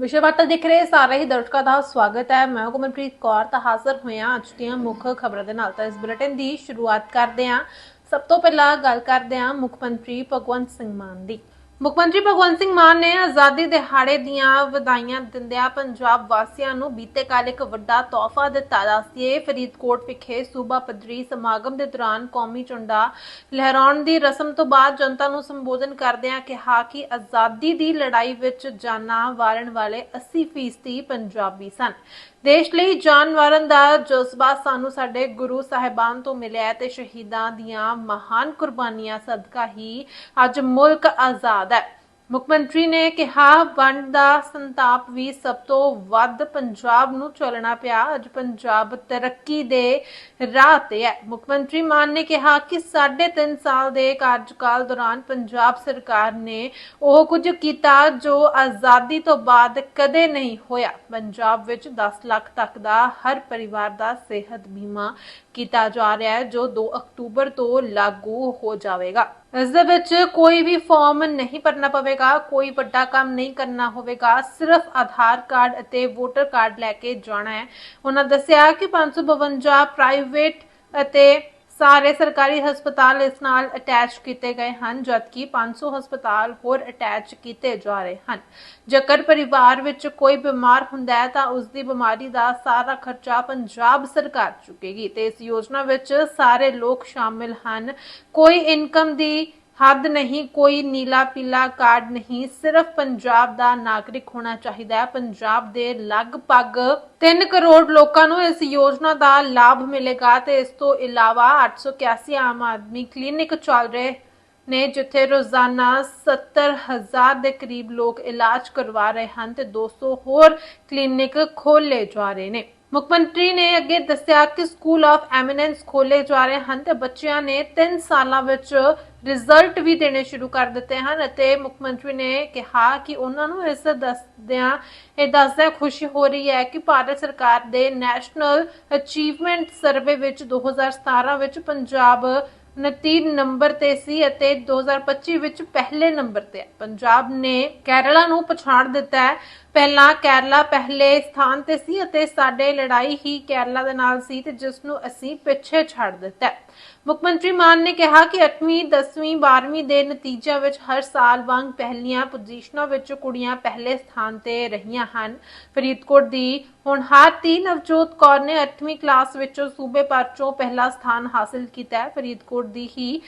ਵਿਸ਼ੇ ਵਾਰਤਾ ਦੇਖ ਰਹੇ ਸਾਰੇ ਹੀ ਦਰਸ਼ਕਾਂ ਦਾ ਸਵਾਗਤ ਹੈ। ਮੈਂ ਗੁਰਮਨਪ੍ਰੀਤ ਕੌਰ, ਤਾਂ ਹਾਜ਼ਰ ਹੋਇਆ ਅੱਜ ਦੀਆਂ ਮੁੱਖ ਖਬਰਾਂ ਦੇ ਨਾਲ। ਤਾਂ ਇਸ ਬੁਲੇਟਿਨ ਦੀ ਸ਼ੁਰੂਆਤ ਕਰਦੇ ਹਾਂ। ਸਭ ਤੋਂ ਪਹਿਲਾਂ ਗੱਲ ਕਰਦੇ ਹਾਂ ਮੁੱਖ ਮੰਤਰੀ ਭਗਵੰਤ ਸਿੰਘ ਮਾਨ ਦੀ। ਮੁੱਖ ਮੰਤਰੀ ਭਗਵੰਤ ਸਿੰਘ ਮਾਨ ਨੇ ਆਜ਼ਾਦੀ ਦਿਹਾੜੇ ਦੀਆਂ ਵਧਾਈਆਂ ਦਿੰਦਿਆਂ ਪੰਜਾਬ ਵਾਸੀਆਂ ਨੂੰ ਬੀਤੇ ਕੱਲ ਇੱਕ ਵੱਡਾ ਤੋਹਫਾ ਦਿੱਤਾ। ਦੱਸਿਏ ਫਰੀਦਕੋਟ ਵਿਖੇ ਸੂਬਾ ਪੱਧਰੀ ਸਮਾਗਮ ਦੇ ਦੌਰਾਨ ਕੌਮੀ ਝੰਡਾ ਲਹਿਰਾਉਣ ਦੀ ਰਸਮ ਤੋਂ ਬਾਅਦ ਜਨਤਾ ਨੂੰ ਸੰਬੋਧਨ ਕਰਦਿਆਂ ਕਿਹਾ ਕਿ ਆਜ਼ਾਦੀ ਦੀ ਲੜਾਈ ਵਿੱਚ ਜਾਨਾਂ ਵਾਰਨ ਵਾਲੇ 80% ਪੰਜਾਬੀ ਸਨ। ਦੇਸ਼ ਲਈ ਜਾਨ ਵਾਰਨ ਦਾ ਜਜ਼ਬਾ ਸਾਨੂੰ ਸਾਡੇ ਗੁਰੂ ਸਾਹਿਬਾਨ ਤੋਂ ਮਿਲਿਆ ਹੈ ਤੇ ਸ਼ਹੀਦਾਂ ਦੀਆਂ ਮਹਾਨ ਕੁਰਬਾਨੀਆਂ ਸਦਕਾ ਹੀ ਅੱਜ ਮੁਲਕ ਆਜ਼ਾਦ ਹੈ। ਮੁੱਖ ਮੰਤਰੀ ਨੇ ਕਿਹਾ, ਵੰਡ ਦਾ ਸੰਤਾਪ ਵੀ ਸਭ ਤੋਂ ਵੱਧ ਪੰਜਾਬ ਨੂੰ ਚੱਲਣਾ ਪਿਆ। ਅੱਜ ਪੰਜਾਬ ਤਰੱਕੀ ਦੇ ਰਾਹ ਤੇ ਹੈ। ਮੁੱਖ ਮੰਤਰੀ ਮਾਨ ਨੇ ਕਿਹਾ ਕਿ 3.5 ਸਾਲ ਦੇ ਕਾਰਜਕਾਲ ਦੌਰਾਨ ਪੰਜਾਬ ਸਰਕਾਰ ਨੇ ਉਹ ਕੁਝ ਕੀਤਾ ਜੋ ਆਜ਼ਾਦੀ ਤੋਂ ਬਾਅਦ ਕਦੇ ਨਹੀਂ ਹੋਇਆ। ਪੰਜਾਬ ਵਿੱਚ 10 ਲੱਖ ਤੱਕ ਦਾ ਹਰ ਪਰਿਵਾਰ ਦਾ ਸਿਹਤ ਬੀਮਾ ਕੀਤਾ ਜਾ ਰਿਹਾ ਹੈ, ਜੋ 2 ਅਕਤੂਬਰ ਤੋਂ ਲਾਗੂ ਹੋ ਜਾਵੇਗਾ। ਇਸ ਦੇ ਵਿੱਚ ਕੋਈ ਵੀ ਫਾਰਮ ਨਹੀਂ ਭਰਨਾ ਪਵੇਗਾ, ਕੋਈ ਵੱਡਾ ਕੰਮ ਨਹੀਂ ਕਰਨਾ ਹੋਵੇਗਾ, ਸਿਰਫ ਆਧਾਰ ਕਾਰਡ ਅਤੇ ਵੋਟਰ ਕਾਰਡ ਲੈ ਕੇ ਜਾਣਾ ਹੈ। ਉਹਨਾਂ ਦੱਸਿਆ ਕਿ 552 ਪ੍ਰਾਈਵੇਟ ਅਤੇ ਸਾਰੇ ਸਰਕਾਰੀ ਹਸਪਤਾਲ ਇਸ ਨਾਲ ਅਟੈਚ ਕੀਤੇ ਗਏ ਹਨ, ਜਦਕਿ 500 ਹਸਪਤਾਲ ਹੋਰ ਅਟੈਚ ਕੀਤੇ ਜਾ ਰਹੇ ਹਨ। ਜੇਕਰ ਪਰਿਵਾਰ ਵਿੱਚ ਕੋਈ ਬਿਮਾਰ ਹੁੰਦਾ ਹੈ, ਤਾਂ ਉਸ ਦੀ ਬਿਮਾਰੀ ਦਾ ਸਾਰਾ ਖਰਚਾ ਪੰਜਾਬ ਸਰਕਾਰ ਚੁੱਕੇਗੀ ਤੇ ਇਸ ਯੋਜਨਾ ਵਿੱਚ ਸਾਰੇ ਲੋਕ ਸ਼ਾਮਿਲ ਹਨ। ਕੋਈ ਇਨਕਮ ਦੀ ਹੱਦ ਨਹੀਂ, ਕੋਈ ਨੀਲਾ ਪੀਲਾ ਕਾਰਡ ਨਹੀਂ, ਸਿਰਫ ਪੰਜਾਬ ਦਾ ਨਾਗਰਿਕ ਹੋਣਾ ਚਾਹੀਦਾ ਹੈ। ਪੰਜਾਬ ਦੇ ਲਗਭਗ 3 ਕਰੋੜ ਲੋਕਾਂ ਨੂੰ ਇਸ ਯੋਜਨਾ ਦਾ ਲਾਭ ਮਿਲੇਗਾ ਤੇ ਇਸ ਤੋਂ ਇਲਾਵਾ 881 ਆਮ ਆਦਮੀ ਕਲੀਨਿਕ ਚੱਲ ਰਹੇ ਨੇ, ਜਿੱਥੇ ਰੋਜ਼ਾਨਾ 70000 ਦੇ ਕਰੀਬ ਲੋਕ ਇਲਾਜ ਕਰਵਾ ਰਹੇ ਹਨ ਤੇ 200 ਹੋਰ ਕਲੀਨਿਕ ਖੋਲੇ ਜਾ ਰਹੇ ਨੇ। ਮੁੱਖ ਮੰਤਰੀ ਨੇ ਅੱਗੇ ਦੱਸਿਆ ਕਿ ਸਕੂਲ ਆਫ ਐਮੀਨੈਂਸ ਖੋਲੇ ਜਾ ਰਹੇ ਹਨ ਤੇ ਬੱਚਿਆਂ ਨੇ 3 ਸਾਲਾਂ ਵਿੱਚ ਰਿਜ਼ਲਟ ਵੀ ਦੇਣੇ ਸ਼ੁਰੂ ਕਰ ਦਿੱਤੇ ਹਨ ਅਤੇ ਮੁੱਖ ਮੰਤਰੀ ਨੇ ਕਿਹਾ ਕਿ ਉਹਨਾਂ ਨੂੰ ਇਸ ਦੱਸਦਿਆਂ ਇਹ ਦੱਸਦਿਆਂ ਖੁਸ਼ੀ ਹੋ ਰਹੀ ਹੈ ਕਿ ਭਾਰਤ ਸਰਕਾਰ ਦੇ ਨੈਸ਼ਨਲ ਅਚੀਵਮੈਂਟ ਸਰਵੇ ਵਿੱਚ 2017 ਵਿੱਚ ਪੰਜਾਬ 29 ਨੰਬਰ ਤੇ ਸੀ ਅਤੇ 2025 ਵਿੱਚ ਪਹਿਲੇ ਨੰਬਰ ਤੇ ਹੈ। ਪੰਜਾਬ ਨੇ ਕੇਰਲਾ ਨੂੰ ਪਛਾੜ ਦਿੱਤਾ ਹੈ। ਪਹਿਲਾਂ ਕੇਰਲਾ ਪਹਿਲੇ ਸਥਾਨ ਤੇ ਸੀ ਅਤੇ ਸਾਡੇ ਲੜਾਈ ਹੀ ਕੇਰਲਾ ਦੇ ਨਾਲ ਸੀ ਤੇ ਜਿਸ ਨੂੰ ਅਸੀਂ ਪਿੱਛੇ ਛੱਡ ਦਿੱਤਾ ਹੈ। ਮੁੱਖ ਮੰਤਰੀ ਮਾਨ ਨੇ ਕਿਹਾ ਕਿ 8ਵੀਂ 10ਵੀਂ 12ਵੀਂ ਦੇ ਨਤੀਜਿਆਂ ਵਿੱਚ ਹਰ ਸਾਲ ਵਾਂਗ ਪਹਿਲੀਆਂ ਪੋਜੀਸ਼ਨਾਂ ਵਿੱਚ ਕੁੜੀਆਂ ਪਹਿਲੇ ਸਥਾਨ ਤੇ ਰਹੀਆਂ ਹਨ। ਫਰੀਦਕੋਟ ਦੀ ਹੁਣ ਹਾਤੀ ਨਵਜੋਤ ਕੌਰ ਨੇ 8ਵੀਂ ਕਲਾਸ ਵਿੱਚੋਂ ਸੂਬੇ ਭਰ ਚੋਂ ਪਹਿਲਾ ਸਥਾਨ ਹਾਸਲ ਕੀਤਾ ਹੈ। ਫਰੀਦਕੋਟ ਦੀ ਹੀ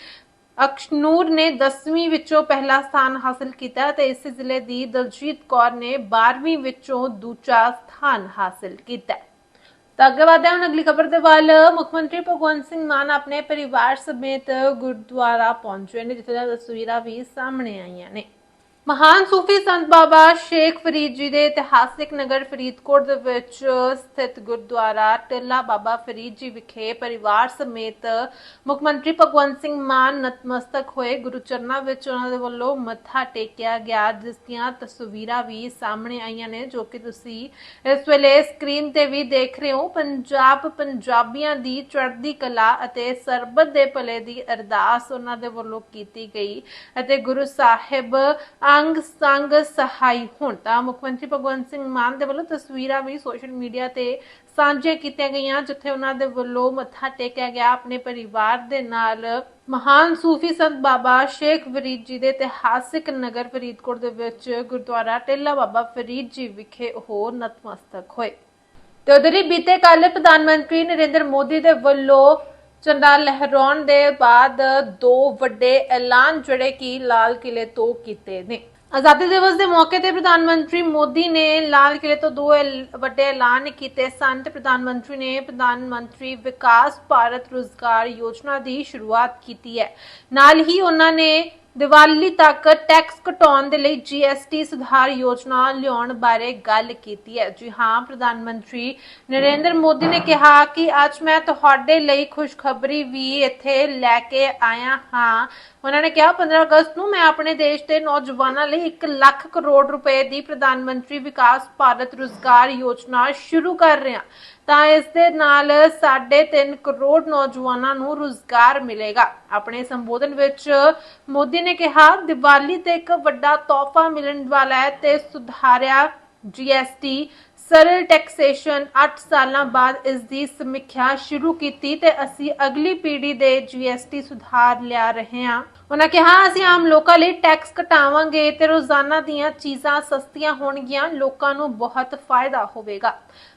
ਅਕਸ਼ਨੂਰ ਨੇ 10ਵੀਂ ਵਿੱਚੋਂ ਪਹਿਲਾ ਸਥਾਨ ਹਾਸਲ ਕੀਤਾ ਤੇ ਇਸੇ ਜ਼ਿਲ੍ਹੇ ਦੀ ਦਲਜੀਤ ਕੌਰ ਨੇ 12ਵੀਂ ਵਿੱਚੋਂ ਦੂਜਾ ਸਥਾਨ ਹਾਸਲ ਕੀਤਾ ਤਾਂ ਅੱਗੇ ਵਧਦੇ ਹਾਂ, ਹੁਣ ਅਗਲੀ ਖਬਰ ਦੇ ਵੱਲ। ਮੁੱਖ ਮੰਤਰੀ ਭਗਵੰਤ ਸਿੰਘ ਮਾਨ ਆਪਣੇ ਪਰਿਵਾਰ ਸਮੇਤ ਗੁਰਦੁਆਰਾ ਪਹੁੰਚੇ ਨੇ, ਜਿੱਥੇ ਦੀਆਂ ਤਸਵੀਰਾਂ ਵੀ ਸਾਹਮਣੇ ਆਈਆਂ ਨੇ। ਮਹਾਨ ਸੂਫੀ ਸੰਤ ਬਾਬਾ ਸ਼ੇਖ ਫਰੀਦ ਜੀ ਦੇ ਇਤਿਹਾਸਿਕ ਨਗਰ ਫਰੀਦਕੋਟ ਦੇ ਵਿੱਚ ਸਥਿਤ ਗੁਰਦੁਆਰਾ ਟਿੱਲਾ ਬਾਬਾ ਫਰੀਦ ਜੀ ਵਿਖੇ ਪਰਿਵਾਰ ਸਮੇਤ ਮੁੱਖ ਮੰਤਰੀ ਭਗਵੰਤ ਸਿੰਘ ਮਾਨ ਨਤਮਸਤਕ ਹੋਏ। ਗੁਰੂ ਚਰਨਾਂ ਵਿੱਚ ਉਹਨਾਂ ਦੇ ਵੱਲੋਂ ਮੱਥਾ ਟੇਕਿਆ ਗਿਆ, ਜਿਸ ਦੀਆਂ ਤਸਵੀਰਾਂ ਵੀ ਸਾਹਮਣੇ ਆਈਆਂ ਨੇ, ਜੋ ਕਿ ਤੁਸੀਂ ਇਸ ਵੇਲੇ ਸਕਰੀਨ ਤੇ ਵੀ ਦੇਖ ਰਹੇ ਹੋ। ਪੰਜਾਬ ਪੰਜਾਬੀਆਂ ਦੀ ਚੜ੍ਹਦੀ ਕਲਾ ਅਤੇ ਸਰਬਤ ਦੇ ਭਲੇ ਦੀ ਅਰਦਾਸ ਉਹਨਾਂ ਦੇ ਵੱਲੋਂ ਕੀਤੀ ਗਈ ਅਤੇ ਗੁਰੂ ਸਾਹਿਬ ਅੰਗ ਸੰਗ ਸਹਾਈ ਹੋਣ। ਤਾਂ ਮੁੱਖ ਮੰਤਰੀ ਭਗਵੰਤ ਸਿੰਘ ਮਾਨ ਦੇ ਵੱਲੋਂ ਤਸਵੀਰਾਂ ਵੀ ਸੋਸ਼ਲ ਮੀਡੀਆ ਤੇ ਸਾਂਝੀਆਂ ਕੀਤੀਆਂ ਗਈਆਂ, ਜਿੱਥੇ ਉਹਨਾਂ ਦੇ ਵੱਲੋਂ ਮੱਥਾ ਟੇਕਿਆ ਗਿਆ ਆਪਣੇ ਪਰਿਵਾਰ ਦੇ ਨਾਲ। ਮਹਾਨ ਸੂਫੀ ਸੰਤ ਬਾਬਾ ਸ਼ੇਖ ਫਰੀਦ ਜੀ ਦੇ ਇਤਿਹਾਸਿਕ ਨਗਰ ਫਰੀਦਕੋਟ ਦੇ ਵਿੱਚ ਗੁਰਦੁਆਰਾ ਟੇਲਾ ਬਾਬਾ ਫਰੀਦ ਜੀ ਵਿਖੇ ਉਹ ਨਤਮਸਤਕ ਹੋਏ। ਤੇ ਉਧਰ ਹੀ ਬੀਤੇ ਕੱਲ ਪ੍ਰਧਾਨ ਮੰਤਰੀ ਨਰਿੰਦਰ ਮੋਦੀ ਦੇ ਵੱਲੋਂ ਝੰਡਾ ਲਹਿਰਾਉਣ ਦੇ ਬਾਅਦ ਦੋ ਵੱਡੇ ਐਲਾਨ ਜਿਹੜੇ ਕਿ ਲਾਲ ਕਿਲੇ ਤੋਂ ਕੀਤੇ ਨੇ। ਆਜ਼ਾਦੀ ਦਿਵਸ ਦੇ ਮੌਕੇ ਤੇ ਪ੍ਰਧਾਨ ਮੰਤਰੀ ਮੋਦੀ ਨੇ ਲਾਲ ਕਿਲੇ ਤੋਂ ਦੋ ਵੱਡੇ ਐਲਾਨ ਕੀਤੇ ਸਨ ਤੇ ਪ੍ਰਧਾਨ ਮੰਤਰੀ ਨੇ ਪ੍ਰਧਾਨ ਮੰਤਰੀ ਵਿਕਾਸ ਭਾਰਤ ਰੋਜ਼ਗਾਰ ਯੋਜਨਾ ਦੀ ਸ਼ੁਰੂਆਤ ਕੀਤੀ ਹੈ। ਨਾਲ ਹੀ ਉਹਨਾਂ ਨੇ ਦੀਵਾਲੀ ਤੱਕ ਟੈਕਸ ਘਟਾਉਣ ਦੇ ਲਈ ਜੀਐਸਟੀ ਸੁਧਾਰ ਯੋਜਨਾ ਲਿਆਉਣ ਬਾਰੇ ਗੱਲ ਕੀਤੀ ਹੈ। ਜੀ ਹਾਂ, ਪ੍ਰਧਾਨ ਮੰਤਰੀ ਨਰਿੰਦਰ ਮੋਦੀ ਨੇ ਕਿਹਾ ਕਿ ਅੱਜ ਮੈਂ ਤੁਹਾਡੇ ਲਈ ਖੁਸ਼ਖਬਰੀ ਵੀ ਇੱਥੇ ਲੈ ਕੇ ਆਇਆ ਹਾਂ। ਉਹਨਾਂ ਨੇ ਕਿਹਾ 15 ਅਗਸਤ ਨੂੰ ਮੈਂ ਆਪਣੇ ਦੇਸ਼ ਦੇ ਨੌਜਵਾਨਾਂ ਲਈ 1 ਲੱਖ ਕਰੋੜ ਰੁਪਏ ਦੀ ਪ੍ਰਧਾਨ ਮੰਤਰੀ ਵਿਕਾਸ ਭਾਰਤ ਰੋਜ਼ਗਾਰ ਯੋਜਨਾ ਸ਼ੁਰੂ ਕਰ ਰਿਹਾ। ਤਾਂ ਇਸ ਦੇ ਨਾਲ 3.5 ਕਰੋੜ ਨੌਜਵਾਨਾਂ ਨੂੰ ਰੋਜ਼ਗਾਰ ਮਿਲੇਗਾ। ਆਪਣੇ ਸੰਬੋਧਨ ਵਿੱਚ ਮੋਦੀ ਨੇ ਕਿਹਾ, ਦੀਵਾਲੀ ਤੇ ਇੱਕ ਵੱਡਾ ਤੋਹਫਾ ਮਿਲਣ ਵਾਲਾ ਹੈ ਤੇ ਸੁਧਾਰਿਆ GST ਸਰਲ ਟੈਕਸੇਸ਼ਨ 8 ਸਾਲਾਂ ਬਾਅਦ ਇਸ ਦੀ ਸਮੀਖਿਆ ਸ਼ੁਰੂ ਕੀਤੀ ਤੇ ਅਸੀਂ ਅਗਲੀ ਪੀੜ੍ਹੀ ਦੇ GST ਸੁਧਾਰ ਲਿਆ ਰਹੇ ਹਾਂ। ਉਹਨਾਂ ਕਿਹਾ, ਅਸੀਂ ਆਮ ਲੋਕਾਂ ਲਈ ਟੈਕਸ ਘਟਾਵਾਂਗੇ ਤੇ ਰੋਜ਼ਾਨਾ ਦੀਆਂ ਚੀਜ਼ਾਂ ਸਸਤੀਆਂ ਹੋਣਗੀਆਂ, ਲੋਕਾਂ ਨੂੰ ਬਹੁਤ ਫਾਇਦਾ ਹੋਵੇਗਾ।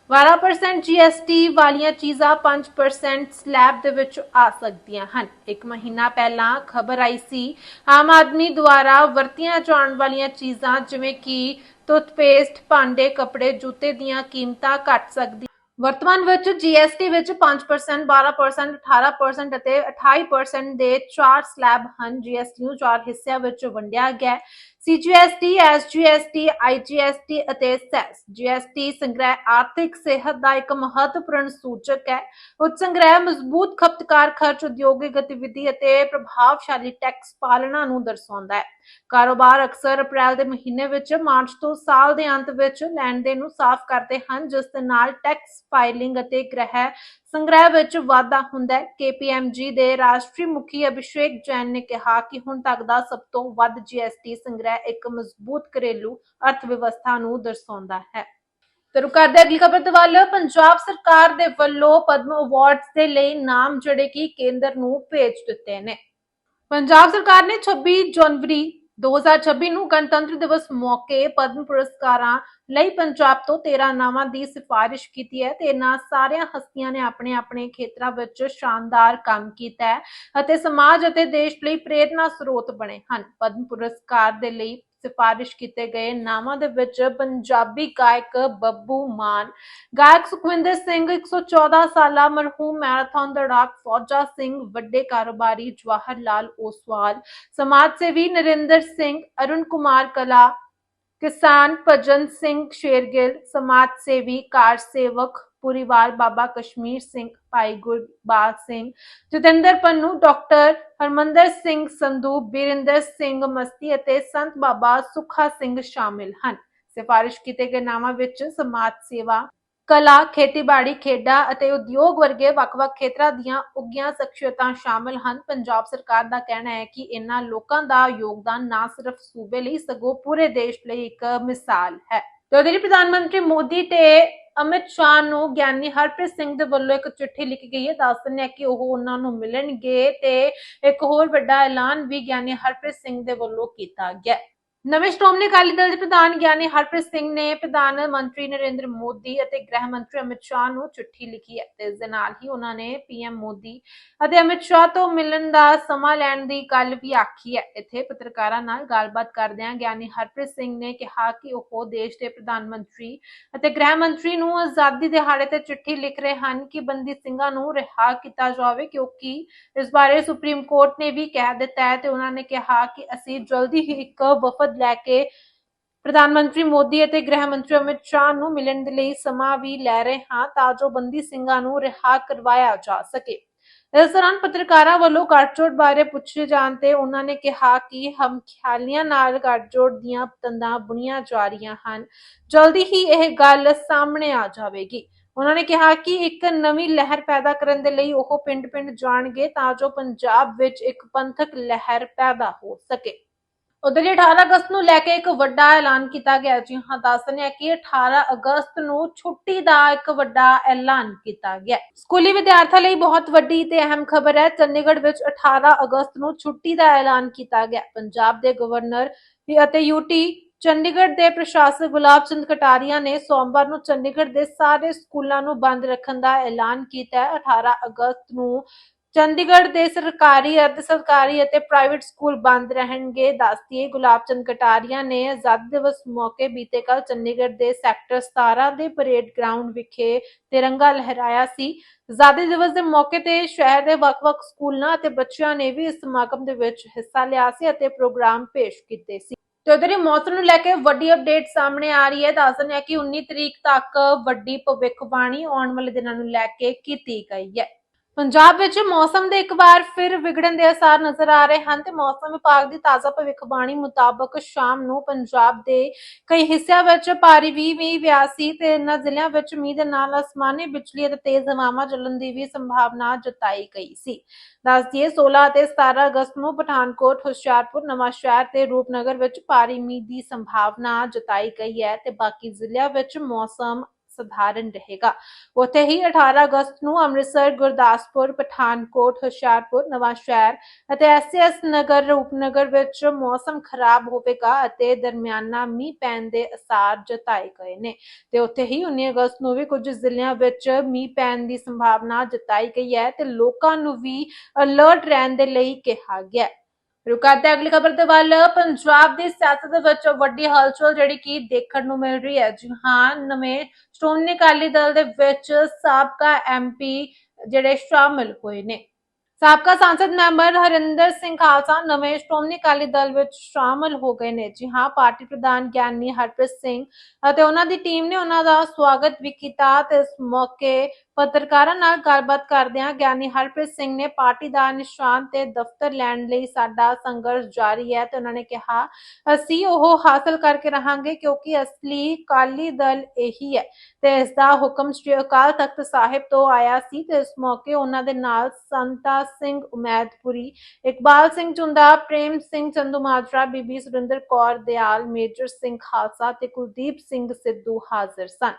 12% GST ਵਾਲੀਆਂ ਚੀਜ਼ਾਂ 5% ਸਲੈਬ ਦੇ ਵਿੱਚ ਆ ਸਕਦੀਆਂ ਹਨ। ਇੱਕ ਮਹੀਨਾ ਪਹਿਲਾਂ ਖਬਰ ਆਈ ਸੀ, ਆਮ ਆਦਮੀ ਦੁਆਰਾ ਵਰਤੀਆਂ ਜਾਣ ਵਾਲੀਆਂ ਚੀਜ਼ਾਂ ਜਿਵੇਂ ਕਿ ਟੁੱਥਪੇਸਟ ਭਾਂਡੇ, ਕੱਪੜੇ, ਜੁੱਤੇ ਦੀਆਂ ਕੀਮਤਾਂ ਘਟ ਸਕਦੀ। ਵਰਤਮਾਨ ਵਿੱਚ GST ਵਿੱਚ 5% 12% 18% ਅਤੇ 28% ਦੇ ਚਾਰ ਸਲੈਬ ਹਨ। GST ਨੂੰ ਚਾਰ ਹਿੱਸਿਆਂ ਵਿੱਚ ਵੰਡਿਆ ਗਿਆ ਹੈ। CGST, SGST, IGST ਅਤੇ SES GST ਸੰਗ੍ਰਹਿ ਆਰਥਿਕ ਸਿਹਤ ਦਾ ਇੱਕ ਮਹੱਤਵਪੂਰਨ ਸੂਚਕ ਹੈ। ਉੱਚ ਸੰਗ੍ਰਹਿ ਮਜ਼ਬੂਤ ਖਪਤਕਾਰ ਖਰਚ ਉਦਯੋਗਿਕ ਗਤੀਵਿਧੀ ਅਤੇ ਪ੍ਰਭਾਵਸ਼ਾਲੀ ਟੈਕਸ ਪਾਲਣਾ ਨੂੰ ਦਰਸਾਉਂਦਾ ਹੈ। ਕਾਰੋਬਾਰ ਅਕਸਰ ਅਪ੍ਰੈਲ ਦੇ ਮਹੀਨੇ ਵਿੱਚ ਮਾਰਚ ਤੋਂ ਸਾਲ ਦੇ ਅੰਤ ਵਿੱਚ ਲੈਣ ਦੇਣ ਨੂੰ ਸਾਫ਼ ਕਰਦੇ ਹਨ ਜਿਸ ਦੇ ਨਾਲ ਟੈਕਸ ਫਾਈਲਿੰਗ ਅਤੇ ਗ੍ਰਹਿ ਸੰਗ੍ਰਹਿ ਵਿੱਚ ਵਾਧਾ ਹੁੰਦਾ ਹੈ। KPMG ਦੇ ਰਾਸ਼ਟਰੀ ਮੁਖੀ ਅਭਿਸ਼ੇਕ ਜੈਨ ਨੇ ਕਿਹਾ ਕਿ ਹੁਣ ਤੱਕ ਦਾ ਸਭ ਤੋਂ ਵੱਧ GST ਸੰਗ੍ਰਹਿ ਇੱਕ ਮਜ਼ਬੂਤ ਘਰੇਲੂ ਅਰਥ ਵਿਵਸਥਾ ਨੂੰ ਦਰਸਾਉਂਦਾ ਹੈ। ਤੇ ਰੁਕ ਕਰਦੇ ਅਗਲੀ ਖਬਰ ਦੇ ਵੱਲ। ਪੰਜਾਬ ਸਰਕਾਰ ਦੇ ਵੱਲੋਂ ਪਦਮ ਅਵਾਰਡਸ ਦੇ ਲਈ ਨਾਮ ਜਿਹੜੇ ਕਿ ਕੇਂਦਰ ਨੂੰ ਭੇਜ ਦਿੱਤੇ ਨੇ। ਪੰਜਾਬ ਸਰਕਾਰ ਨੇ 26 ਜਨਵਰੀ 2026 ਨੂੰ ਗਣਤੰਤਰ ਦਿਵਸ ਮੌਕੇ ਪਦਮ ਪੁਰਸਕਾਰਾਂ ਲਈ ਪੰਜਾਬ ਤੋਂ 13 ਨਾਵਾਂ ਦੀ ਸਿਫਾਰਿਸ਼ ਕੀਤੀ ਹੈ ਤੇ ਇਹਨਾਂ ਸਾਰੀਆਂ ਹਸਤੀਆਂ ਨੇ ਆਪਣੇ ਆਪਣੇ ਖੇਤਰਾਂ ਵਿੱਚ ਸ਼ਾਨਦਾਰ ਕੰਮ ਕੀਤਾ ਹੈ ਅਤੇ ਸਮਾਜ ਅਤੇ ਦੇਸ਼ ਲਈ ਪ੍ਰੇਰਨਾ ਸਰੋਤ ਬਣੇ ਹਨ। ਪਦਮ ਪੁਰਸਕਾਰ ਦੇ ਲਈ ਸਿਫਾਰਿਸ਼ ਕੀਤੇ ਗਏ। ਨਾਵਾਂ ਦੇ ਵਿੱਚ ਪੰਜਾਬੀ ਗਾਇਕ ਬੱਬੂ ਮਾਨ, ਗਾਇਕ ਸੁਖਵਿੰਦਰ ਸਿੰਘ 114 ਸਾਲਾ ਮਰਹੂਮ ਮੈਰਾਥਨ ਦੌੜਾਕ ਫੌਜਾ ਸਿੰਘ, ਵੱਡੇ ਕਾਰੋਬਾਰੀ ਜਵਾਹਰ ਲਾਲ ਓਸਵਾਲ, ਸਮਾਜ ਸੇਵੀ ਨਰਿੰਦਰ ਸਿੰਘ, ਅਰੁਣ ਕੁਮਾਰ ਕਲਾ, ਕਿਸਾਨ ਭਜਨ ਸਿੰਘ ਸ਼ੇਰਗਿੱਲ, ਸਮਾਜ ਸੇਵੀ, ਕਾਰ ਸੇਵਕ ਪੁਰੀਵਾਲ ਬਾਬਾ ਕਸ਼ਮੀਰ ਸਿੰਘ, ਭਾਈ ਗੁਰਬਾਜ ਸਿੰਘ, ਜਤਿੰਦਰ ਪੰਨੂ, ਡਾਕਟਰ ਹਰਮੰਦਰ ਸਿੰਘ ਸੰਧੂ, ਬੀਰਿੰਦਰ ਸਿੰਘ ਮਸਤੀ ਅਤੇ ਸੰਤ ਬਾਬਾ ਸੁਖਾ ਸਿੰਘ ਸ਼ਾਮਿਲ ਹਨ। ਸਿਫਾਰਿਸ਼ ਕੀਤੇ ਗਏ ਨਾਵਾਂ ਵਿੱਚ ਸਮਾਜ ਸੇਵਾ, ਕਲਾ, ਖੇਤੀਬਾੜੀ, ਖੇਡਾਂ ਅਤੇ ਉਦਯੋਗ ਵਰਗੇ ਵੱਖ-ਵੱਖ ਖੇਤਰਾਂ ਦੀਆਂ ਉੱਗੀਆਂ ਸ਼ਖਸੀਅਤਾਂ ਸ਼ਾਮਲ ਹਨ। ਪੰਜਾਬ ਸਰਕਾਰ ਦਾ ਕਹਿਣਾ ਹੈ ਕਿ ਇਹਨਾਂ ਲੋਕਾਂ ਦਾ ਯੋਗਦਾਨ ਨਾ ਸਿਰਫ ਸੂਬੇ ਲਈ, ਸਗੋਂ ਪੂਰੇ ਦੇਸ਼ ਲਈ ਇੱਕ ਮਿਸਾਲ ਹੈ। ਤੇ ਉਹਦੇ ਲਈ ਪ੍ਰਧਾਨ ਮੰਤਰੀ ਮੋਦੀ ਤੇ ਅਮਿਤ ਸ਼ਾਹ ਨੂੰ ਗਿਆਨੀ ਹਰਪ੍ਰੀਤ ਸਿੰਘ ਦੇ ਵੱਲੋਂ ਇੱਕ ਚਿੱਠੀ ਲਿਖੀ ਗਈ ਹੈ। ਦੱਸ ਦਿੰਦੇ ਆ ਕਿ ਉਹ ਉਹਨਾਂ ਨੂੰ ਮਿਲਣਗੇ ਤੇ ਇੱਕ ਹੋਰ ਵੱਡਾ ਐਲਾਨ ਵੀ ਗਿਆਨੀ ਹਰਪ੍ਰੀਤ ਸਿੰਘ ਦੇ ਵੱਲੋਂ ਕੀਤਾ ਗਿਆ ਨਵੇਂ ਸ਼੍ਰੋਮਣੀ ਅਕਾਲੀ ਦਲ ਦੇ ਪ੍ਰਧਾਨ ਗਿਆਨੀ ਹਰਪ੍ਰੀਤ ਸਿੰਘ ਨੇ ਪ੍ਰਧਾਨ ਮੰਤਰੀ ਨਰਿੰਦਰ ਮੋਦੀ ਅਤੇ ਗ੍ਰਹਿ ਮੰਤਰੀ ਅਮਿਤ ਸ਼ਾਹ ਨੂੰ ਚਿੱਠੀ ਲਿਖੀ ਹੈ ਤੇ ਇਸ ਦੇ ਨਾਲ ਹੀ ਉਹਨਾਂ ਨੇ ਪੀਐਮ ਮੋਦੀ ਅਤੇ ਅਮਿਤ ਸ਼ਾਹ ਤੋਂ ਮਿਲਣ ਦਾ ਸਮਾਂ ਲੈਣ ਦੀ ਗੱਲ ਵੀ ਆਖੀ ਹੈ। ਇੱਥੇ ਪੱਤਰਕਾਰਾਂ ਨਾਲ ਗੱਲਬਾਤ ਕਰਦਿਆਂ ਗਿਆਨੀ ਹਰਪ੍ਰੀਤ ਸਿੰਘ ਨੇ ਕਿਹਾ ਕਿ ਉਹ ਦੇਸ਼ ਦੇ ਪ੍ਰਧਾਨ ਮੰਤਰੀ ਅਤੇ ਗ੍ਰਹਿ ਮੰਤਰੀ ਨੂੰ ਆਜ਼ਾਦੀ ਦਿਹਾੜੇ ਤੇ ਚਿੱਠੀ ਲਿਖ ਰਹੇ ਹਨ ਕਿ ਬੰਦੀ ਸਿੰਘਾਂ ਨੂੰ ਰਿਹਾ ਕੀਤਾ ਜਾਵੇ ਕਿਉਂਕਿ ਇਸ ਬਾਰੇ ਸੁਪਰੀਮ ਕੋਰਟ ਨੇ ਵੀ ਕਹਿ ਦਿੱਤਾ ਹੈ ਤੇ ਉਹਨਾਂ ਨੇ ਕਿਹਾ ਕਿ ਅਸੀਂ ਜਲਦੀ ਹੀ ਇੱਕ ਵਫਦ ਲੈ ਕੇ ਪ੍ਰਧਾਨ ਮੰਤਰੀ ਮੋਦੀ ਅਤੇ ਗ੍ਰਹਿ ਮੰਤਰੀ ਅਮਿਤ ਸ਼ਾਹ ਨੂੰ ਮਿਲਣ ਦੇ ਲਈ ਸਮਾਂ ਵੀ ਲੈ ਰਹੇ ਹਾਂ ਤਾਂ ਜੋ ਬੰਦੀ ਸਿੰਘਾਂ ਨੂੰ ਰਿਹਾ ਕਰਵਾਇਆ ਜਾ ਸਕੇ। ਇਸ ਦੌਰਾਨ ਪੱਤਰਕਾਰਾਂ ਵੱਲੋਂ ਗੱਠਜੋੜ ਬਾਰੇ ਪੁੱਛੇ ਜਾਣ ਤੇ ਉਹਨਾਂ ਨੇ ਕਿਹਾ ਕਿ ਹਮ ਨਾਲ ਗੱਠਜੋੜ ਦੀਆਂ ਤੰਦਾਂ ਬੁਣੀਆਂ ਜਾ ਰਹੀਆਂ ਹਨ। ਜਲਦੀ ਹੀ ਇਹ ਗੱਲ ਸਾਹਮਣੇ ਆ ਜਾਵੇਗੀ। ਉਹਨਾਂ ਨੇ ਕਿਹਾ ਕਿ ਇੱਕ ਨਵੀਂ ਲਹਿਰ ਪੈਦਾ ਕਰਨ ਦੇ ਲਈ ਉਹ ਪਿੰਡ-ਪਿੰਡ ਜਾਣਗੇ ਤਾਂ ਜੋ ਪੰਜਾਬ ਵਿੱਚ ਇੱਕ ਪੰਥਕ ਲਹਿਰ ਪੈਦਾ ਹੋ ਸਕੇ। ਉਧਰ 18 ਅਗਸਤ ਨੂੰ ਲੈ ਕੇ ਇੱਕ ਵੱਡਾ ਐਲਾਨ ਕੀਤਾ ਗਿਆ ਜੀ। ਹਾਂ, ਦੱਸ ਦਿੰਦੇ ਹਾਂ ਕਿ 18 ਅਗਸਤ ਨੂੰ ਛੁੱਟੀ ਦਾ ਇੱਕ ਵੱਡਾ ਐਲਾਨ ਕੀਤਾ ਗਿਆ। ਸਕੂਲੀ ਵਿਦਿਆਰਥੀਆਂ ਲਈ ਬਹੁਤ ਵੱਡੀ ਤੇ ਅਹਿਮ ਖਬਰ ਹੈ, ਚੰਡੀਗੜ੍ਹ ਵਿੱਚ 18 ਅਗਸਤ ਨੂੰ ਛੁੱਟੀ ਦਾ ਐਲਾਨ ਕੀਤਾ ਗਿਆ। ਪੰਜਾਬ ਦੇ ਗਵਰਨਰ ਅਤੇ ਯੂਟੀ ਚੰਡੀਗੜ੍ਹ ਦੇ ਪ੍ਰਸ਼ਾਸਕ ਗੁਲਾਬ ਚੰਦ ਕਟਾਰੀਆ ਨੇ ਸੋਮਵਾਰ ਨੂੰ ਚੰਡੀਗੜ੍ਹ ਦੇ ਸਾਰੇ ਸਕੂਲਾਂ ਨੂੰ ਬੰਦ ਰੱਖਣ ਦਾ ਐਲਾਨ ਕੀਤਾ ਹੈ। 18 ਅਗਸਤ ਨੂੰ ਚੰਡੀਗੜ੍ਹ ਦੇ ਸਰਕਾਰੀ, ਅਰਧ ਸਰਕਾਰੀ ਅਤੇ ਪ੍ਰਾਈਵੇਟ ਸਕੂਲ ਬੰਦ ਰਹਿਣਗੇ ਦੱਸਦੀਏ ਗੁਲਾਬ ਚੰਦ ਕਟਾਰੀਆ ਨੇ ਆਜ਼ਾਦੀ ਦਿਵਸ ਮੌਕੇ ਬੀਤੇ ਕੱਲ ਚੰਡੀਗੜ੍ਹ ਦੇ ਸੈਕਟਰ 17 ਦੇ ਪਰੇਡ ਗਰਾਊਂਡ ਵਿਖੇ ਤਿਰੰਗਾ ਲਹਿਰਾਇਆ ਸੀ। ਆਜ਼ਾਦੀ ਦਿਵਸ ਦੇ ਮੌਕੇ ਤੇ ਸ਼ਹਿਰ ਦੇ ਵੱਖ-ਵੱਖ ਸਕੂਲਾਂ ਅਤੇ ਬੱਚਿਆਂ ਨੇ ਵੀ ਇਸ ਸਮਾਗਮ ਦੇ ਵਿੱਚ ਹਿੱਸਾ ਲਿਆ ਸੀ ਅਤੇ ਪ੍ਰੋਗਰਾਮ ਪੇਸ਼ ਕੀਤੇ ਸੀ। ਤੇ ਉਧਰ ਹੀ ਮੌਸਮ ਨੂੰ ਲੈ ਕੇ ਵੱਡੀ ਅਪਡੇਟ ਸਾਹਮਣੇ ਆ ਰਹੀ ਹੈ। ਦੱਸ ਦਿੰਦੇ ਆ ਕਿ 19 ਤਰੀਕ ਤੱਕ ਵੱਡੀ ਭਵਿੱਖਬਾਣੀ ਆਉਣ ਵਾਲੇ ਦਿਨਾਂ ਨੂੰ ਲੈ ਕੇ ਕੀਤੀ ਗਈ ਹੈ। ਪੰਜਾਬ ਵਿੱਚ ਮੌਸਮ ਦੇ ਇੱਕ ਵਾਰ ਫਿਰ ਵਿਗੜਨ ਦੇ ਅਸਾਰ ਨਜ਼ਰ ਆ ਰਹੇ ਹਨ ਤੇ ਮੌਸਮ ਵਿਭਾਗ ਦੀ ਤਾਜ਼ਾ ਭਵਿੱਖਬਾਣੀ ਮੁਤਾਬਕ ਸ਼ਾਮ ਨੂੰ ਪੰਜਾਬ ਦੇ ਕਈ ਹਿੱਸਿਆਂ ਵਿੱਚ ਭਾਰੀ ਵੀ ਮੀਂਹ ਪਿਆ ਸੀ ਤੇ ਇਨ੍ਹਾਂ ਜ਼ਿਲ੍ਹਿਆਂ ਵਿੱਚ ਮੀਂਹ ਦੇ ਨਾਲ ਅਸਮਾਨੀ ਬਿਜਲੀ ਅਤੇ ਤੇਜ਼ ਹਵਾਵਾਂ ਚੱਲਣ ਦੀ ਵੀ ਸੰਭਾਵਨਾ ਜਤਾਈ ਗਈ ਸੀ। ਦੱਸ ਦਈਏ 16 ਅਤੇ 17 ਅਗਸਤ ਨੂੰ ਪਠਾਨਕੋਟ, ਹੁਸ਼ਿਆਰਪੁਰ, ਨਵਾਂਸ਼ਹਿਰ ਤੇ ਰੂਪਨਗਰ ਵਿੱਚ ਭਾਰੀ ਮੀਂਹ ਦੀ ਸੰਭਾਵਨਾ ਜਤਾਈ ਗਈ ਹੈ ਤੇ ਬਾਕੀ ਜ਼ਿਲ੍ਹਿਆਂ ਵਿੱਚ ਮੌਸਮ ਸਧਾਰਨ ਰਹੇਗਾ। ਉੱਥੇ ਹੀ 18 ਅਗਸਤ ਨੂੰ ਅੰਮ੍ਰਿਤਸਰ, ਗੁਰਦਾਸਪੁਰ, ਪਠਾਨਕੋਟ, ਹੁਸ਼ਿਆਰਪੁਰ, ਨਵਾਂਸ਼ਹਿਰ ਅਤੇ ਐਸਐਸ ਨਗਰ, ਰੂਪਨਗਰ ਵਿੱਚ ਮੌਸਮ ਖਰਾਬ ਹੋਵੇਗਾ ਅਤੇ ਦਰਮਿਆਨਾ ਮੀਂਹ ਪੈਣ ਦੇ ਅਸਾਰ ਜਤਾਏ ਗਏ ਨੇ। ਤੇ ਉੱਥੇ ਹੀ 19 ਅਗਸਤ ਨੂੰ ਵੀ ਕੁਝ ਜ਼ਿਲ੍ਹਿਆਂ ਵਿੱਚ ਮੀਂਹ ਪੈਣ ਦੀ ਸੰਭਾਵਨਾ ਜਤਾਈ ਗਈ ਹੈ ਤੇ ਲੋਕਾਂ ਨੂੰ ਵੀ ਅਲਰਟ ਰਹਿਣ ਦੇ ਲਈ ਕਿਹਾ ਗਿਆ ਰੁਕਾਤੇ ਅਗਲੀ ਖਬਰ ਦੇ ਵੱਲ, ਪੰਜਾਬ ਦੀ ਸਿਆਸਤ ਦੇ ਵਿੱਚ ਵੱਡੀ ਹਲਚਲ ਜਿਹੜੀ ਕਿ ਦੇਖਣ ਨੂੰ ਮਿਲ ਰਹੀ ਹੈ। ਜੀ ਹਾਂ, ਨਵੇਂ ਸ਼੍ਰੋਮਣੀ ਅਕਾਲੀ ਦਲ ਦੇ ਵਿੱਚ ਸਾਬਕਾ ਐਮਪੀ ਜਿਹੜੇ ਸ਼ਾਮਿਲ ਹੋਏ ਨੇ। ਸਾਬਕਾ ਸੰਸਦ ਮੈਂਬਰ ਹਰਿੰਦਰ ਸਿੰਘ ਖਾਲਸਾ ਨਵੇਂ ਸ਼੍ਰੋਮਣੀ ਅਕਾਲੀ ਦਲ ਵਿੱਚ ਸ਼ਾਮਲ ਹੋ ਗਏ ਨੇ। ਜੀ ਹਾਂ, ਪਾਰਟੀ ਪ੍ਰਧਾਨ ਗਿਆਨੀ ਹਰਪ੍ਰੀਤ ਸਿੰਘ ਅਤੇ ਉਹਨਾਂ ਦੀ ਟੀਮ ਨੇ ਉਹਨਾਂ ਦਾ ਸਵਾਗਤ ਵੀ ਕੀਤਾ ਤੇ ਇਸ ਮੌਕੇ ਪੱਤਰਕਾਰਾਂ ਨਾਲ ਗੱਲਬਾਤ ਕਰਦਿਆਂ ਗਿਆਨੀ ਹਰਪ੍ਰੀਤ ਸਿੰਘ ਨੇ ਪਾਰਟੀ ਦਾ ਨਿਸ਼ਾਨ ਤੇ ਦਫ਼ਤਰ ਲੈਣ ਲਈ ਸਾਡਾ ਸੰਘਰਸ਼ ਜਾਰੀ ਹੈ ਤੇ ਉਹਨਾਂ ਨੇ ਕਿਹਾ, ਅਸੀਂ ਉਹ ਹਾਸਲ ਕਰਕੇ ਰਹਾਂਗੇ ਕਿਉਂਕਿ ਅਸਲੀ ਕਾਲੀ ਦਲ ਇਹੀ ਹੈ ਤੇ ਇਸ ਦਾ ਹੁਕਮ ਸ੍ਰੀ ਅਕਾਲ ਤਖਤ ਸਾਹਿਬ ਤੋਂ ਆਇਆ ਸੀ ਤੇ ਇਸ ਮੌਕੇ ਉਹਨਾਂ ਦੇ ਨਾਲ ਸੰਤਾ ਸਿੰਘ ਉਮੈਦਪੁਰੀ, ਇਕਬਾਲ ਸਿੰਘ ਚੁੰਦਾ, ਪ੍ਰੇਮ ਸਿੰਘ ਚੰਦੂਮਾਜਰਾ, ਬੀਬੀ ਸੁਰਿੰਦਰ ਕੌਰ ਦਿਆਲ, ਮੇਜਰ ਸਿੰਘ ਖਾਲਸਾ ਤੇ ਕੁਲਦੀਪ ਸਿੰਘ ਸਿੱਧੂ ਹਾਜ਼ਰ ਸਨ।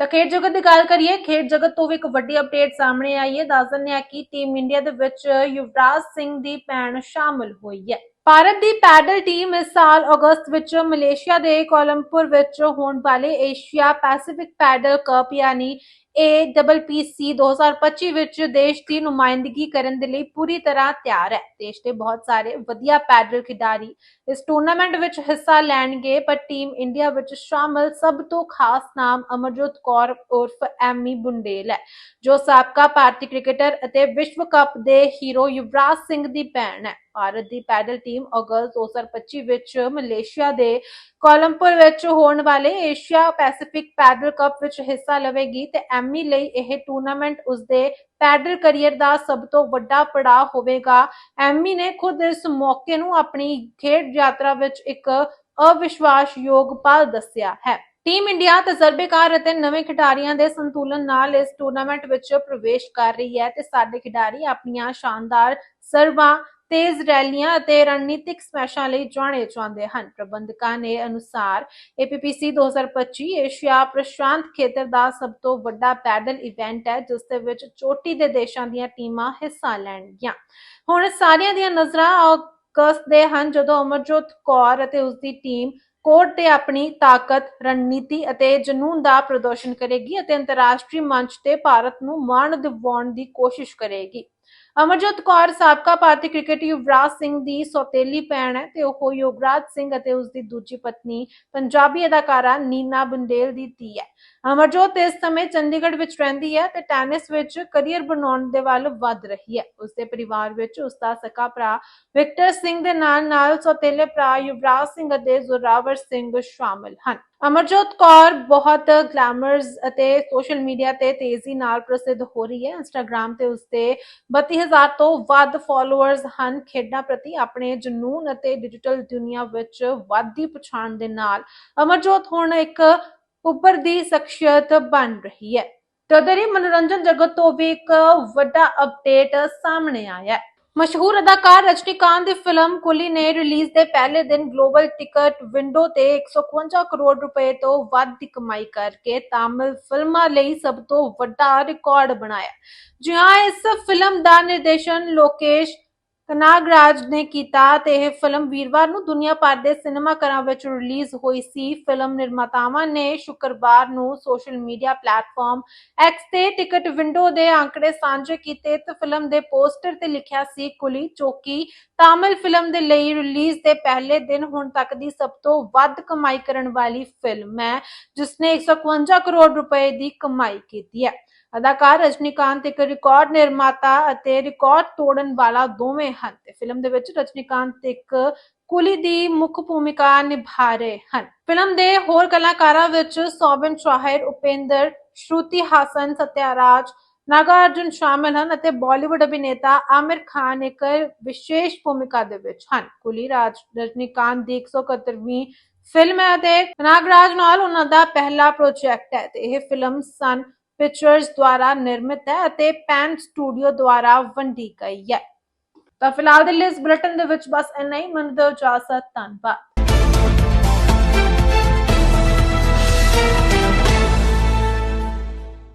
ਤਾਂ ਖੇਡ ਜਗਤ ਦੀ ਗੱਲ ਕਰੀਏ, ਖੇਡ ਜਗਤ ਤੋਂ ਵੀ ਇੱਕ ਵੱਡੀ ਅਪਡੇਟ ਸਾਹਮਣੇ ਆਈ ਹੈ। ਦੱਸ ਦਿੰਦੇ ਹਾਂ ਕਿ ਟੀਮ ਇੰਡੀਆ ਦੇ ਵਿੱਚ ਯੁਵਰਾਜ ਸਿੰਘ ਦੀ ਭੈਣ ਸ਼ਾਮਲ ਹੋਈ ਹੈ। ਭਾਰਤ ਦੀ ਪੈਡਲ ਟੀਮ ਇਸ ਸਾਲ ਅਗਸਤ ਵਿੱਚ ਮਲੇਸ਼ੀਆ ਦੇ ਕੋਲੰਪੁਰ ਵਿੱਚ ਹੋਣ ਵਾਲੇ ਏਸ਼ੀਆ ਪੈਸੀਫਿਕ ਪੈਡਲ ਕੱਪ ਯਾਨੀ APPC 2025 ਵਿੱਚ ਦੇਸ਼ ਦੀ ਨੁਮਾਇੰਦਗੀ ਕਰਨ ਦੇ ਲਈ ਪੂਰੀ ਤਰ੍ਹਾਂ ਤਿਆਰ ਹੈ। ਦੇਸ਼ ਦੇ ਬਹੁਤ ਸਾਰੇ ਵਧੀਆ ਪੈਡਲ ਖਿਡਾਰੀ ਇਸ ਟੂਰਨਾਮੈਂਟ ਵਿੱਚ ਹਿੱਸਾ ਲੈਣਗੇ, ਪਰ ਟੀਮ ਇੰਡੀਆ ਵਿੱਚ ਸ਼ਾਮਲ ਸਭ ਤੋਂ ਖਾਸ ਨਾਮ ਅਮਰਜੋਤ ਕੌਰ ਉਰਫ ਐਮੀ ਬੁੰਡੇਲ ਹੈ, ਜੋ ਸਾਬਕਾ ਭਾਰਤੀ ਕ੍ਰਿਕਟਰ ਅਤੇ ਵਿਸ਼ਵ ਕੱਪ ਦੇ ਹੀਰੋ ਯੁਵਰਾਜ ਸਿੰਘ ਦੀ ਭੈਣ ਹੈ। ਭਾਰਤ ਦੀ ਪੈਡਲ ਟੀਮ ਅਗਸਤ 2025 ਵਿੱਚ ਮਲੇਸ਼ੀਆ ਦੇ ਕੋਲੰਪੁਰ ਵਿੱਚ ਹੋਣ ਵਾਲੇ ਏਸ਼ੀਆ ਪੈਸੀਫਿਕ ਪੈਡਲ ਕੱਪ ਵਿੱਚ ਹਿੱਸਾ ਲਵੇਗੀ ਤੇ ਐਮੀ ਲਈ ਇਹ ਟੂਰਨਾਮੈਂਟ ਉਸਦੇ ਪੈਡਲ ਕੈਰੀਅਰ ਦਾ ਸਭ ਤੋਂ ਵੱਡਾ ਪੜਾਅ ਹੋਵੇਗਾ। ਐਮੀ ਨੇ ਖੁਦ ਇਸ ਮੌਕੇ ਨੂੰ ਆਪਣੀ ਖੇਡ ਯਾਤਰਾ ਵਿੱਚ ਇੱਕ ਅਵਿਸ਼ਵਾਸਯੋਗ ਪਲ ਦੱਸਿਆ ਹੈ। ਟੀਮ ਇੰਡੀਆ ਤਜਰਬੇਕਾਰ ਅਤੇ ਨਵੇਂ ਖਿਡਾਰੀਆਂ ਦੇ ਸੰਤੁਲਨ ਨਾਲ ਇਸ ਟੂਰਨਾਮੈਂਟ ਵਿੱਚ ਪ੍ਰਵੇਸ਼ ਕਰ ਰਹੀ ਹੈ ਤੇ ਸਾਡੇ ਖਿਡਾਰੀ ਆਪਣੀਆਂ ਸ਼ਾਨਦਾਰ ਸਰਵਾਂ ਤੇਜ਼ ਰੈਲੀਆਂ ਅਤੇ ਰਣਨੀਤਿਕ ਸਮੈਸ਼ਾਂ ਲਈ ਜਾਣੇ ਜਾਂਦੇ ਹਨ। ਪ੍ਰਬੰਧਕਾਂ ਨੇ ਅਨੁਸਾਰ APPC 2025 ਏਸ਼ੀਆ ਪ੍ਰਸ਼ਾਂਤ ਖੇਤਰ ਦਾ ਸਭ ਤੋਂ ਵੱਡਾ ਪੈਡਲ ਇਵੈਂਟ ਹੈ, ਜਿਸ ਦੇ ਵਿੱਚ ਚੋਟੀ ਦੇ ਦੇਸ਼ਾਂ ਦੀਆਂ ਟੀਮਾਂ ਹਿੱਸਾ ਲੈਣਗੀਆਂ। ਹੁਣ ਸਾਰਿਆਂ ਦੀਆਂ ਨਜ਼ਰਾਂ ਅਗਸਤ ਦੇ ਹਨ, ਜਦੋਂ ਅਮਰਜੋਤ ਕੌਰ ਅਤੇ ਉਸ ਦੀ ਟੀਮ ਕੋਰਟ ਤੇ ਆਪਣੀ ਤਾਕਤ, ਰਣਨੀਤੀ ਅਤੇ ਜਨੂਨ ਦਾ ਪ੍ਰਦਰਸ਼ਨ ਕਰੇਗੀ ਅਤੇ ਅੰਤਰਰਾਸ਼ਟਰੀ ਮੰਚ ਤੇ ਭਾਰਤ ਨੂੰ ਮਾਣ ਦਿਵਾਉਣ ਦੀ ਕੋਸ਼ਿਸ਼ ਕਰੇਗੀ। ਅਮਰਜੋਤ ਕੌਰ ਸਾਬਕਾ ਭਾਰਤੀ ਕ੍ਰਿਕਟ ਯੁਵਰਾਜ ਸਿੰਘ ਦੀ ਸੌਤੇਲੀ ਭੈਣ ਹੈ ਤੇ ਉਹ ਯੁਵਰਾਜ ਸਿੰਘ ਅਤੇ ਉਸ ਦੀ ਦੂਜੀ ਪਤਨੀ ਪੰਜਾਬੀ ਅਦਾਕਾਰਾ ਨੀਨਾ ਬੁੰਡੇਲ ਦੀ ਧੀ ਹੈ। ਅਮਰਜੋਤ ਇਸ ਸਮੇਂ ਚੰਡੀਗੜ੍ਹ ਵਿੱਚ ਰਹਿੰਦੀ ਹੈ ਤੇ ਟੈਨਿਸ ਵਿੱਚ ਕੈਰੀਅਰ ਬਣਾਉਣ ਦੇ ਵੱਲ ਵੱਧ ਰਹੀ ਹੈ। ਉਸ ਦੇ ਪਰਿਵਾਰ ਵਿੱਚ ਉਸ ਦਾ ਸਕਾ ਭਰਾ ਵਿਕਟਰ ਸਿੰਘ ਦੇ ਨਾਲ ਨਾਲ ਸੌਤੇਲੇ ਭਰਾ ਯੁਵਰਾਜ ਸਿੰਘ ਅਤੇ ਜ਼ੋਰਾਵਰ ਸਿੰਘ ਸ਼ਾਮਲ ਹਨ। ਅਮਰਜੋਤ ਕੌਰ ਬਹੁਤ ਗਲੈਮਰਸ ਅਤੇ ਸੋਸ਼ਲ ਮੀਡੀਆ ਤੇ ਤੇਜ਼ੀ ਨਾਲ ਪ੍ਰਸਿੱਧ ਹੋ ਰਹੀ ਹੈ। ਇੰਸਟਾਗ੍ਰam ਤੇ ਉਸਦੇ 32000 ਤੋਂ ਵੱਧ ਫਾਲੋਅਰਸ ਹਨ। ਖੇਡਾਂ ਪ੍ਰਤੀ ਆਪਣੇ ਜਨੂਨ ਅਤੇ ਡਿਜੀਟਲ ਦੁਨੀਆ ਵਿੱਚ ਵਾਧੀ ਪਛਾਣ ਦੇ ਨਾਲ ਅਮਰਜੋਤ ਹੁਣ ਇੱਕ ਉੱਭਰਦੀ ਸ਼ਖਸੀਅਤ ਬਣ ਰਹੀ ਹੈ। ਤਦਰੀ ਮਨੋਰੰਜਨ ਜਗਤ ਤੋਂ ਵੀ ਇੱਕ ਵੱਡਾ ਅਪਡੇਟ ਸਾਹਮਣੇ ਆਇਆ ਹੈ। ਮਸ਼ਹੂਰ ਅਦਾਕਾਰ ਰਜਨੀਕਾਂਤ ਦੀ ਫਿਲਮ ਕੁਲੀ ਨੇ ਰਿਲੀਜ਼ ਦੇ ਪਹਿਲੇ ਦਿਨ ਗਲੋਬਲ ਟਿਕਟ ਵਿੰਡੋ ਤੇ 151 ਕਰੋੜ ਰੁਪਏ ਤੋਂ ਵੱਧ ਦੀ ਕਮਾਈ ਕਰਕੇ ਤਾਮਿਲ ਫਿਲਮਾਂ ਲਈ ਸਭ ਤੋਂ ਵੱਡਾ ਰਿਕਾਰਡ ਬਣਾਇਆ। ਜੀ ਇਸ ਫਿਲਮ ਦਾ ਨਿਰਦੇਸ਼ਨ ਲੋਕੇਸ਼ ਕਨਾਗਰਾਜ ਨੇ ਕੀਤਾ ਤੇ ਇਹ ਫਿਲਮ ਵੀਰਵਾਰ ਨੂੰ ਦੁਨੀਆ ਭਰ ਦੇ ਸਿਨੇਮਾ ਘਰਾਂ ਵਿੱਚ ਰਿਲੀਜ਼ ਹੋਈ ਸੀ। ਫਿਲਮ ਨਿਰਮਾਤਾਵਾਂ ਨੇ ਸ਼ੁੱਕਰਵਾਰ ਨੂੰ ਸੋਸ਼ਲ ਮੀਡੀਆ ਪਲੇਟਫਾਰਮ ਐਕਸ ਤੇ ਟਿਕਟ ਵਿੰਡੋ ਦੇ ਅੰਕੜੇ ਸਾਂਝੇ ਕੀਤੇ ਤੇ ਫਿਲਮ ਦੇ ਪੋਸਟਰ ਤੇ ਲਿਖਿਆ ਸੀ, ਕੁਲੀ ਚੌਕੀ, ਤਾਮਿਲ ਫਿਲਮ ਦੇ ਲਈ ਰਿਲੀਜ਼ ਦੇ ਪਹਿਲੇ ਦਿਨ ਹੁਣ ਤੱਕ ਦੀ ਸਭ ਤੋਂ ਵੱਧ ਕਮਾਈ ਕਰਨ ਵਾਲੀ ਫਿਲਮ ਹੈ ਜਿਸ ਨੇ 151 ਕਰੋੜ ਰੁਪਏ ਦੀ ਕਮਾਈ ਕੀਤੀ ਹੈ। ਅਦਾਕਾਰ ਰਜਨੀਕਾਂਤ ਇੱਕ ਰਿਕਾਰਡ ਨਿਰਮਾਤਾ ਅਤੇ ਰਿਕਾਰਡ ਤੋੜਨ ਵਾਲਾ ਦੋਵੇਂ ਹਨ ਤੇ ਫਿਲਮ ਦੇ ਵਿੱਚ ਰਜਨੀਕਾਂਤ ਇੱਕ ਕੁਲੀ ਦੀ ਮੁੱਖ ਭੂਮਿਕਾ ਨਿਭਾ ਰਹੇ ਹਨ। ਫਿਲਮ ਦੇ ਹੋਰ ਕਲਾਕਾਰਾਂ ਵਿੱਚ ਸੋਬਨ ਸ਼ਾਹਿਰ, ਉਪੇਂਦਰ ਸ਼ਰੂਤੀ ਹਾਸਨ, ਸਤਿਆਰਾਜ ਨਾਗਾ ਅਰਜੁਨ ਸ਼ਾਮਲ ਹਨ ਅਤੇ ਬਾਲੀਵੁੱਡ ਅਭਿਨੇਤਾ ਆਮਿਰ ਖਾਨ ਇੱਕ ਵਿਸ਼ੇਸ਼ ਭੂਮਿਕਾ ਦੇ ਵਿੱਚ ਹਨ। ਕੁਲੀ ਰਾਜ ਰਜਨੀਕਾਂਤ ਦੀ 171ਵੀਂ ਫਿਲਮ ਹੈ ਤੇ ਨਾਗਰਾਜ ਨਾਲ ਉਹਨਾਂ ਦਾ ਪਹਿਲਾ ਪ੍ਰੋਜੈਕਟ ਹੈ ਤੇ ਇਹ ਫਿਲਮ ਸਨ ਪਿਕਚਰਜ਼ ਦੁਆਰਾ ਨਿਰਮਿਤ ਹੈ ਅਤੇ ਪੈਨ ਸਟੂਡੀਓ ਦੁਆਰਾ ਵੰਡੀ ਗਈ ਹੈ। ਤਾਂ ਫਿਲਹਾਲ ਦੇ ਲਈ ਇਸ ਬੁਲੇਟਿਨ ਦੇ ਵਿੱਚ ਬਸ ਇੰਨਾ ਹੀ। ਮੰਨਦੇ ਹੋ। ਇਜਾਜ਼ਤ ਧੰਨਵਾਦ।